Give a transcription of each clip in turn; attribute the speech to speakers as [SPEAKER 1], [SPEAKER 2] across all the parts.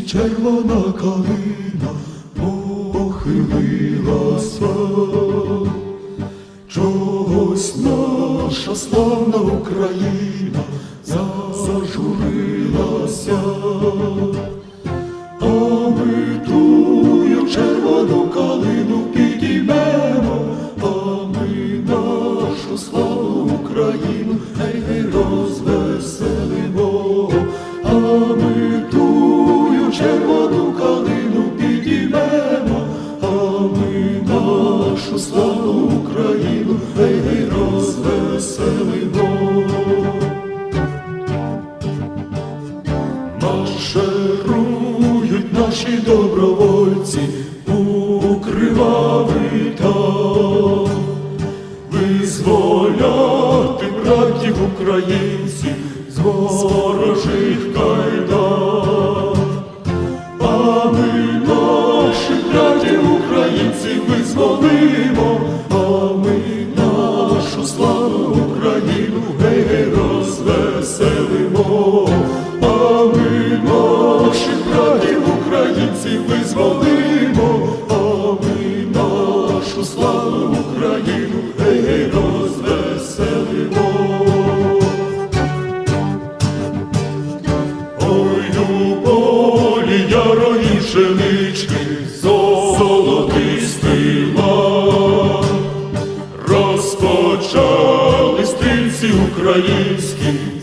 [SPEAKER 1] червона калина похилилася, чогось наша славна Україна зажурилася, а ми тую червону калину підіймемо, а ми нашу славну Україну гей, гей, нашу славну Україну гей, гей, розвеселимо. Марширують наші добровольці у кривавий там, визволяти братів українців з ворожих українців а ми нашу славу Україну гей, розвеселимо, а ми наших братів українців визволимо, а ми нашу славу Україну гей, розвеселимо. Ой, у полі ярої пшенички, стрільці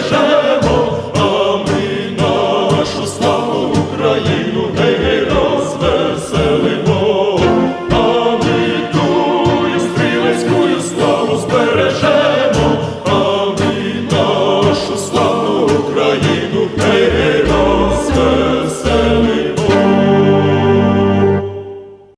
[SPEAKER 1] shovel.